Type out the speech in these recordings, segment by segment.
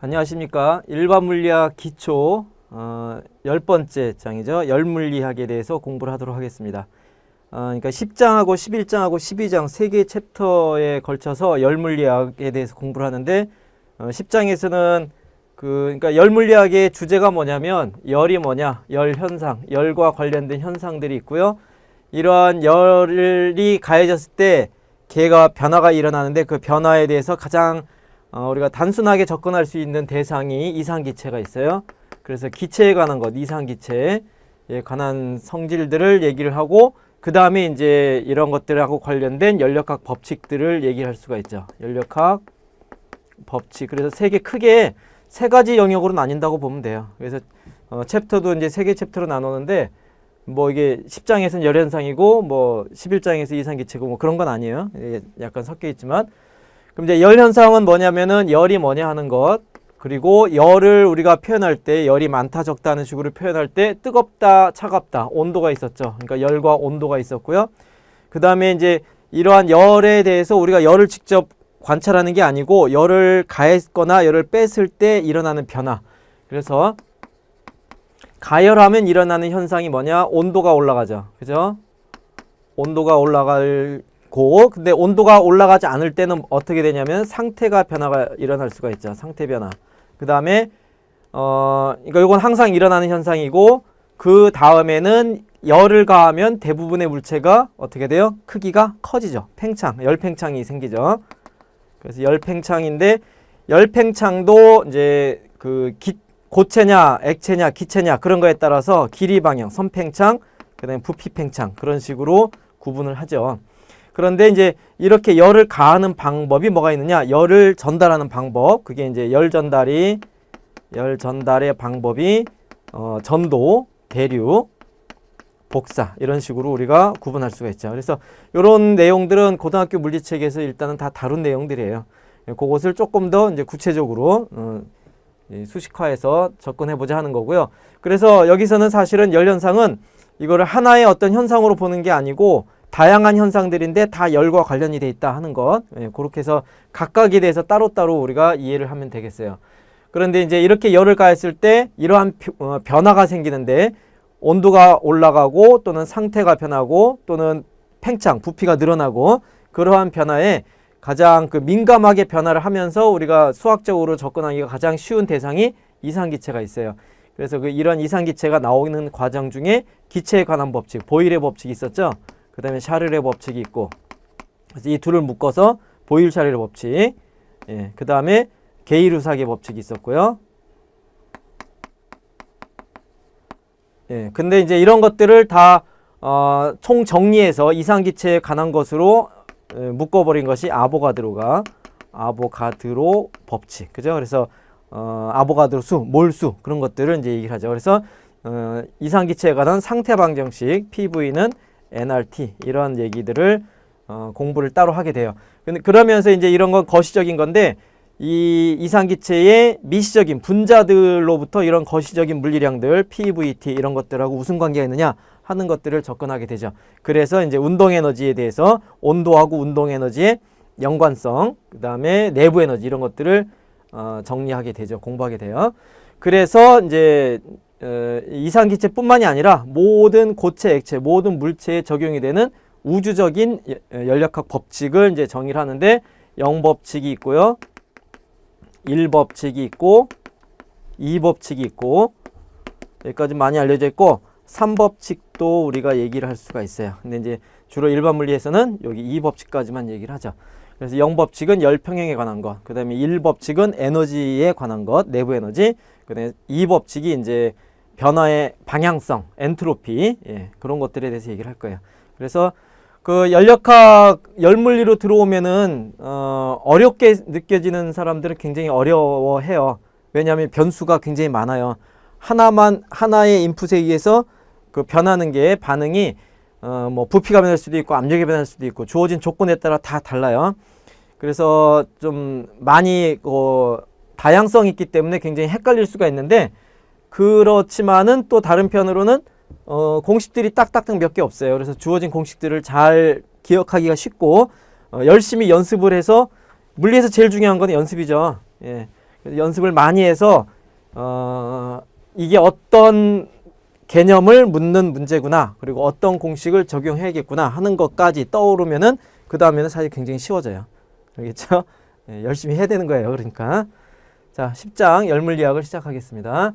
안녕하십니까. 일반 물리학 기초 어, 열 번째 장이죠. 열 물리학에 대해서 공부를 하도록 하겠습니다. 어, 그러니까 10장하고 11장하고 12장 세 개의 챕터에 걸쳐서 열 물리학에 대해서 공부를 하는데 어, 10장에서는 그 그러니까 열 물리학의 주제가 뭐냐면 열이 뭐냐? 열 현상, 열과 관련된 현상들이 있고요. 이러한 열이 가해졌을 때 개가 변화가 일어나는데 그 변화에 대해서 가장 어, 우리가 단순하게 접근할 수 있는 대상이 이상기체가 있어요. 그래서 기체에 관한 것, 이상기체에 관한 성질들을 얘기를 하고 그 다음에 이제 이런 것들하고 관련된 연력학 법칙들을 얘기할 수가 있죠. 연력학 법칙. 그래서 세 개 크게 세 가지 영역으로 나뉜다고 보면 돼요. 그래서 어, 챕터도 이제 세 개 챕터로 나누는데 뭐 이게 10장에서는 열현상이고 뭐 11장에서 이상기체고 뭐 그런 건 아니에요. 이게 약간 섞여 있지만 그럼 이제 열 현상은 뭐냐면은 열이 뭐냐 하는 것 그리고 열을 우리가 표현할 때 열이 많다 적다 하는 식으로 표현할 때 뜨겁다 차갑다 온도가 있었죠. 그러니까 열과 온도가 있었고요. 그 다음에 이제 이러한 열에 대해서 우리가 열을 직접 관찰하는 게 아니고 열을 가했거나 열을 뺐을 때 일어나는 변화. 그래서 가열하면 일어나는 현상이 뭐냐? 온도가 올라가죠. 그죠? 온도가 올라가 고 근데 온도가 올라가지 않을 때는 어떻게 되냐면 상태가 변화가 일어날 수가 있죠. 상태 변화. 그 다음에 어 그러니까 이건 항상 일어나는 현상이고 그 다음에는 열을 가하면 대부분의 물체가 어떻게 돼요? 크기가 커지죠. 팽창, 열팽창이 생기죠. 그래서 열팽창인데 열팽창도 이제 그 기, 고체냐, 액체냐, 기체냐 그런 거에 따라서 길이 방향, 선팽창, 그다음에 부피 팽창 그런 식으로 구분을 하죠. 그런데 이제 이렇게 열을 가하는 방법이 뭐가 있느냐? 열을 전달하는 방법. 그게 이제 열 전달이 열 전달의 방법이 어, 전도, 대류, 복사 이런 식으로 우리가 구분할 수가 있죠. 그래서 이런 내용들은 고등학교 물리책에서 일단은 다 다룬 내용들이에요. 그것을 조금 더 이제 구체적으로 어, 이 수식화해서 접근해 보자 하는 거고요. 그래서 여기서는 사실은 열 현상은 이거를 하나의 어떤 현상으로 보는 게 아니고 다양한 현상들인데 다 열과 관련이 돼 있다 하는 것. 예, 그렇게 해서 각각에 대해서 따로따로 우리가 이해를 하면 되겠어요. 그런데 이제 이렇게 열을 가했을 때 이러한 표- 어, 변화가 생기는데 온도가 올라가고 또는 상태가 변하고 또는 팽창, 부피가 늘어나고 그러한 변화에 가장 그 민감하게 변화를 하면서 우리가 수학적으로 접근하기가 가장 쉬운 대상이 이상기체가 있어요. 그래서 그 이런 이상기체가 나오는 과정 중에 기체에 관한 법칙, 보일의 법칙이 있었죠. 그 다음에 샤를의 법칙이 있고 그래서 이 둘을 묶어서 보일 샤를의 법칙, 예, 그 다음에 게이루삭의 법칙이 있었고요. 예, 근데 이제 이런 것들을 다 어, 총 정리해서 이상기체에 관한 것으로 에, 묶어버린 것이 아보가드로가 아보가드로 법칙, 그죠? 그래서 어, 아보가드로 수, 몰수 그런 것들을 이제 얘기를 하죠. 그래서 어, 이상기체에 관한 상태 방정식 PV는 NRT 이런 얘기들을 어, 공부를 따로 하게 돼요. 근데 그러면서 이제 이런 건 거시적인 건데 이 이상기체의 미시적인 분자들로부터 이런 거시적인 물리량들 PVT 이런 것들하고 무슨 관계가 있느냐 하는 것들을 접근하게 되죠. 그래서 이제 운동 에너지에 대해서 온도하고 운동 에너지의 연관성, 그 다음에 내부 에너지 이런 것들을 어, 정리하게 되죠. 공부하게 돼요. 그래서 이제 어, 이상기체뿐만이 아니라 모든 고체, 액체, 모든 물체에 적용이 되는 우주적인 여- 연력학 법칙을 이제 정의를 하는데 영법칙이 있고요. 1법칙이 있고 2법칙이 있고 여기까지 많이 알려져 있고 3법칙도 우리가 얘기를 할 수가 있어요. 근데 이제 주로 일반 물리에서는 여기 2법칙까지만 얘기를 하죠. 그래서 0법칙은 열평형에 관한 것, 그 다음에 1법칙은 에너지에 관한 것, 내부 에너지, 그 다음에 2법칙이 이제 변화의 방향성, 엔트로피, 예, 그런 것들에 대해서 얘기를 할 거예요. 그래서 그 연력학 열물리로 들어오면은 어, 어렵게 느껴지는 사람들은 굉장히 어려워해요. 왜냐하면 변수가 굉장히 많아요. 하나만 하나의 인풋에 의해서 그 변하는 게 반응이 어, 뭐 부피가 변할 수도 있고 압력이 변할 수도 있고 주어진 조건에 따라 다 달라요. 그래서 좀 많이 어, 다양성이 있기 때문에 굉장히 헷갈릴 수가 있는데 그렇지만은 또 다른 편으로는 어, 공식들이 딱딱딱 몇 개 없어요. 그래서 주어진 공식들을 잘 기억하기가 쉽고 어, 열심히 연습을 해서 물리에서 제일 중요한 건 연습이죠. 예. 연습을 많이 해서 어, 이게 어떤 개념을 묻는 문제구나. 그리고 어떤 공식을 적용해야겠구나 하는 것까지 떠오르면은 그 다음에는 사실 굉장히 쉬워져요. 알겠죠? 예, 열심히 해야 되는 거예요. 그러니까. 자, 10장 열물리학을 시작하겠습니다.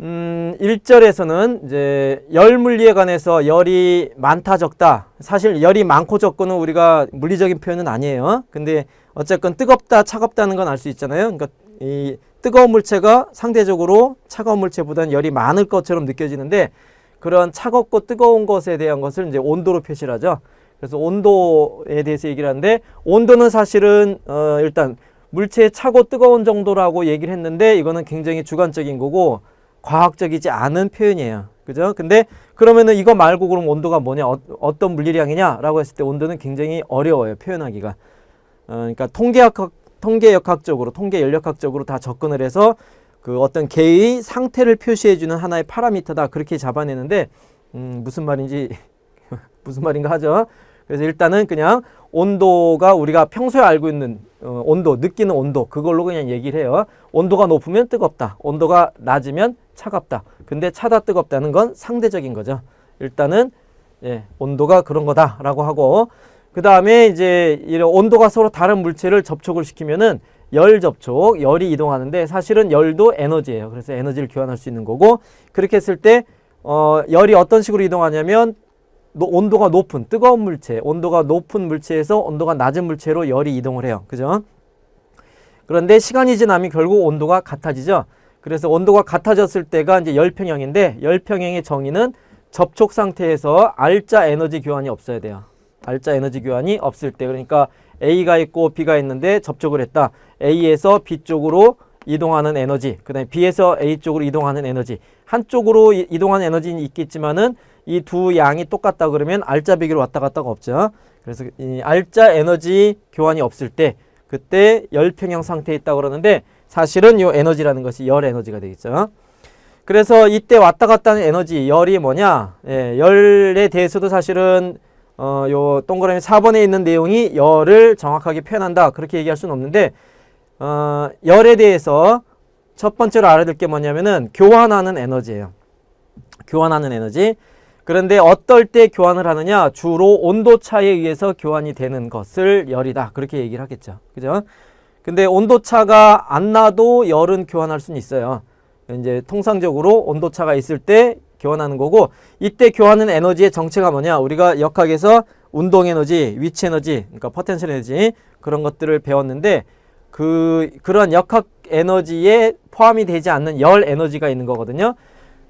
음, 1절에서는 이제 열 물리에 관해서 열이 많다 적다. 사실 열이 많고 적고는 우리가 물리적인 표현은 아니에요. 근데 어쨌건 뜨겁다 차갑다는 건 알 수 있잖아요. 그러니까 이 뜨거운 물체가 상대적으로 차가운 물체보다는 열이 많을 것처럼 느껴지는데 그런 차갑고 뜨거운 것에 대한 것을 이제 온도로 표시를 하죠. 그래서 온도에 대해서 얘기를 하는데 온도는 사실은 어 일단 물체의 차고 뜨거운 정도라고 얘기를 했는데 이거는 굉장히 주관적인 거고 과학적이지 않은 표현이에요. 그죠? 근데 그러면은 이거 말고 그럼 온도가 뭐냐? 어, 떤 물리량이냐라고 했을 때 온도는 굉장히 어려워요. 표현하기가. 어, 그러니까 통계학 통계역학적으로 통계 연력학적으로 다 접근을 해서 그 어떤 개의 상태를 표시해 주는 하나의 파라미터다. 그렇게 잡아내는데 음, 무슨 말인지 무슨 말인가 하죠. 그래서 일단은 그냥 온도가 우리가 평소에 알고 있는 어, 온도, 느끼는 온도 그걸로 그냥 얘기를 해요. 온도가 높으면 뜨겁다. 온도가 낮으면 차갑다. 근데 차다 뜨겁다는 건 상대적인 거죠. 일단은 예, 온도가 그런 거다라고 하고 그 다음에 이제 이런 온도가 서로 다른 물체를 접촉을 시키면은 열 접촉, 열이 이동하는데 사실은 열도 에너지예요. 그래서 에너지를 교환할 수 있는 거고 그렇게 했을 때 어, 열이 어떤 식으로 이동하냐면 노, 온도가 높은 뜨거운 물체, 온도가 높은 물체에서 온도가 낮은 물체로 열이 이동을 해요. 그죠? 그런데 시간이 지나면 결국 온도가 같아지죠. 그래서 온도가 같아졌을 때가 이제 열평형인데 열평형의 정의는 접촉 상태에서 알짜 에너지 교환이 없어야 돼요. 알짜 에너지 교환이 없을 때 그러니까 A가 있고 B가 있는데 접촉을 했다. A에서 B 쪽으로 이동하는 에너지, 그 다음에 B에서 A 쪽으로 이동하는 에너지. 한쪽으로 이- 이동하는 에너지는 있겠지만은 이 두 양이 똑같다 그러면 알짜 배기로 왔다 갔다가 없죠. 그래서 이 알짜 에너지 교환이 없을 때 그때 열평형 상태에 있다 그러는데 사실은 이 에너지라는 것이 열 에너지가 되겠죠. 그래서 이때 왔다 갔다 하는 에너지 열이 뭐냐? 예, 열에 대해서도 사실은 어, 요 동그라미 4번에 있는 내용이 열을 정확하게 표현한다. 그렇게 얘기할 수는 없는데 어, 열에 대해서 첫 번째로 알아야 될 게 뭐냐면은 교환하는 에너지예요. 교환하는 에너지. 그런데 어떨 때 교환을 하느냐? 주로 온도 차에 의해서 교환이 되는 것을 열이다. 그렇게 얘기를 하겠죠. 그죠? 근데 온도 차가 안 나도 열은 교환할 수는 있어요. 이제 통상적으로 온도 차가 있을 때 교환하는 거고 이때 교환하는 에너지의 정체가 뭐냐? 우리가 역학에서 운동 에너지, 위치 에너지, 그러니까 포텐셜 에너지 그런 것들을 배웠는데 그 그런 역학 에너지에 포함이 되지 않는 열 에너지가 있는 거거든요.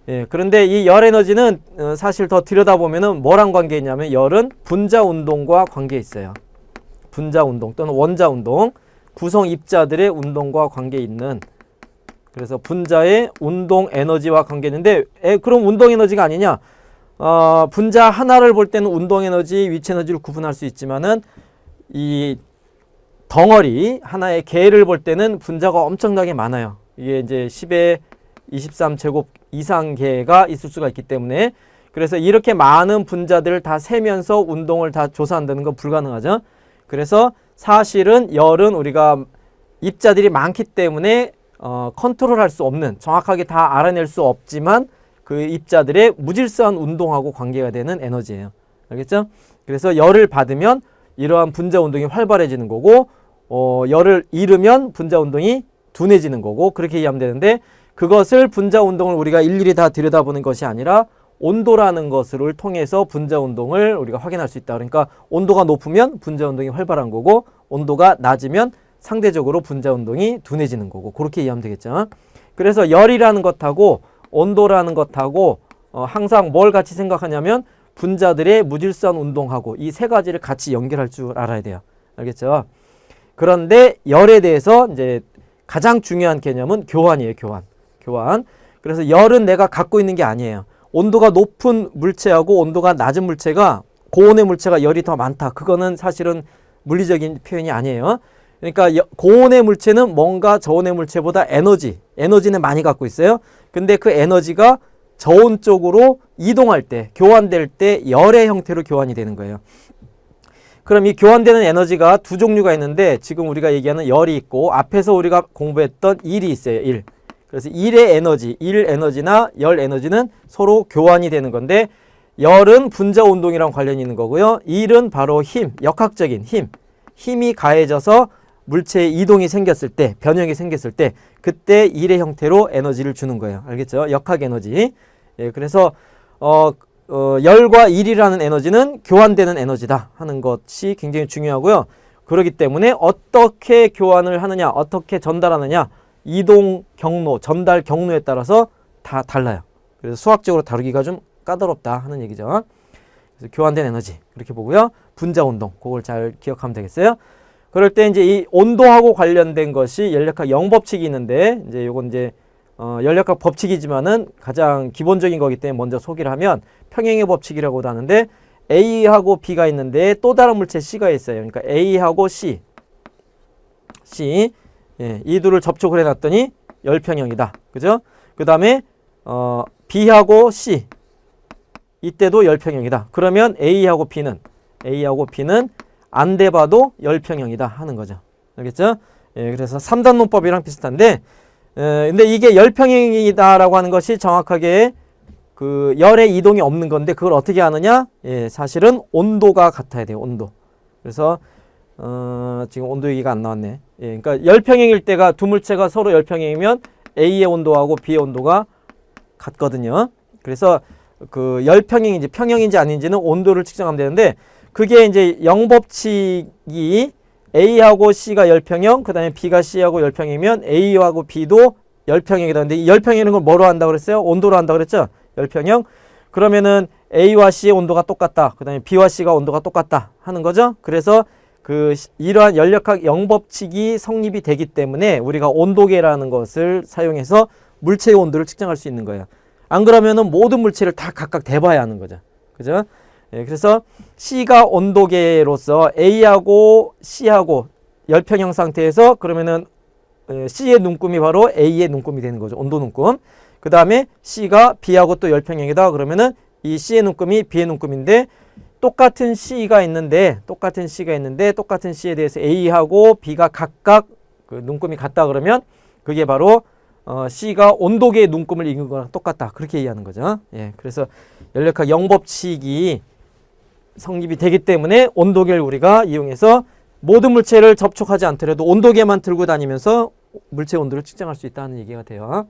예, 그런데 이 열 에너지는 어, 사실 더 들여다보면은 뭐랑 관계 있냐면 열은 분자 운동과 관계 있어요. 분자 운동 또는 원자 운동, 구성 입자들의 운동과 관계 있는 그래서 분자의 운동 에너지와 관계 있는데 에, 그럼 운동 에너지가 아니냐? 어, 분자 하나를 볼 때는 운동 에너지, 위치 에너지를 구분할 수 있지만은 이 덩어리 하나의 개를 볼 때는 분자가 엄청나게 많아요. 이게 이제 10의 23 제곱 이상 개가 있을 수가 있기 때문에 그래서 이렇게 많은 분자들을 다 세면서 운동을 다 조사한다는 건 불가능하죠. 그래서 사실은 열은 우리가 입자들이 많기 때문에 어, 컨트롤할 수 없는 정확하게 다 알아낼 수 없지만 그 입자들의 무질서한 운동하고 관계가 되는 에너지예요. 알겠죠? 그래서 열을 받으면 이러한 분자 운동이 활발해지는 거고 어, 열을 잃으면 분자 운동이 둔해지는 거고 그렇게 이해하면 되는데 그것을 분자 운동을 우리가 일일이 다 들여다보는 것이 아니라 온도라는 것을 통해서 분자 운동을 우리가 확인할 수 있다. 그러니까 온도가 높으면 분자 운동이 활발한 거고 온도가 낮으면 상대적으로 분자 운동이 둔해지는 거고 그렇게 이해하면 되겠죠. 그래서 열이라는 것하고 온도라는 것하고 어, 항상 뭘 같이 생각하냐면 분자들의 무질서한 운동하고 이 세 가지를 같이 연결할 줄 알아야 돼요. 알겠죠? 그런데 열에 대해서 이제 가장 중요한 개념은 교환이에요. 교환. 교환. 그래서 열은 내가 갖고 있는 게 아니에요. 온도가 높은 물체하고 온도가 낮은 물체가 고온의 물체가 열이 더 많다. 그거는 사실은 물리적인 표현이 아니에요. 그러니까 여- 고온의 물체는 뭔가 저온의 물체보다 에너지, 에너지는 많이 갖고 있어요. 근데 그 에너지가 저온 쪽으로 이동할 때, 교환될 때 열의 형태로 교환이 되는 거예요. 그럼 이 교환되는 에너지가 두 종류가 있는데 지금 우리가 얘기하는 열이 있고 앞에서 우리가 공부했던 일이 있어요. 일. 그래서 일의 에너지, 일 에너지나 열 에너지는 서로 교환이 되는 건데 열은 분자 운동이랑 관련이 있는 거고요. 일은 바로 힘, 역학적인 힘. 힘이 가해져서 물체의 이동이 생겼을 때, 변형이 생겼을 때 그때 일의 형태로 에너지를 주는 거예요. 알겠죠? 역학 에너지. 예, 그래서 어, 어, 열과 일이라는 에너지는 교환되는 에너지다 하는 것이 굉장히 중요하고요. 그렇기 때문에 어떻게 교환을 하느냐, 어떻게 전달하느냐, 이동 경로, 전달 경로에 따라서 다 달라요. 그래서 수학적으로 다루기가 좀 까다롭다 하는 얘기죠. 그래서 교환된 에너지 그렇게 보고요. 분자 운동 그걸 잘 기억하면 되겠어요. 그럴 때 이제 이 온도하고 관련된 것이 연력학 영법칙이 있는데 이제 요건 이제 어, 연력학 법칙이지만은 가장 기본적인 거기 때문에 먼저 소개를 하면 평행의 법칙이라고도 하는데 A하고 B가 있는데 또 다른 물체 C가 있어요. 그러니까 A하고 C, C 예, 이 둘을 접촉을 해놨더니 열평형이다. 그죠? 그 다음에 어, B하고 C 이때도 열평형이다. 그러면 A하고 B는 A하고 B는 안 돼봐도 열평형이다 하는 거죠. 알겠죠? 예, 그래서 3단 논법이랑 비슷한데 에, 근데 이게 열평형이다라고 하는 것이 정확하게 그 열의 이동이 없는 건데 그걸 어떻게 하느냐? 예, 사실은 온도가 같아야 돼요. 온도. 그래서 어, 지금 온도 얘기가 안 나왔네. 예, 그러니까 열평형일 때가 두 물체가 서로 열평형이면 A의 온도하고 B의 온도가 같거든요. 그래서 그 열평형인지 평형인지 아닌지는 온도를 측정하면 되는데 그게 이제 영법칙이 A하고 C가 열평형, 그다음에 B가 C하고 열평이면 A하고 B도 열평형이다. 근데 이 열평형인 걸 뭐로 한다 그랬어요? 온도로 한다 그랬죠? 열평형. 그러면은 A와 C의 온도가 똑같다. 그다음에 B와 C가 온도가 똑같다 하는 거죠. 그래서 그 시- 이러한 연력학 영법칙이 성립이 되기 때문에 우리가 온도계라는 것을 사용해서 물체의 온도를 측정할 수 있는 거예요. 안 그러면은 모든 물체를 다 각각 대봐야 하는 거죠. 그죠? 예, 그래서 C가 온도계로서 A하고 C하고 열평형 상태에서 그러면은 에, C의 눈금이 바로 A의 눈금이 되는 거죠. 온도 눈금. 그 다음에 C가 B하고 또 열평형이다. 그러면은 이 C의 눈금이 B의 눈금인데 똑같은 C가 있는데 똑같은 C가 있는데 똑같은 C에 대해서 A하고 B가 각각 그 눈금이 같다 그러면 그게 바로 어, C가 온도계의 눈금을 읽은 거랑 똑같다. 그렇게 이해하는 거죠. 예. 그래서 연력학 영법칙이 성립이 되기 때문에 온도계를 우리가 이용해서 모든 물체를 접촉하지 않더라도 온도계만 들고 다니면서 물체 온도를 측정할 수 있다는 얘기가 돼요.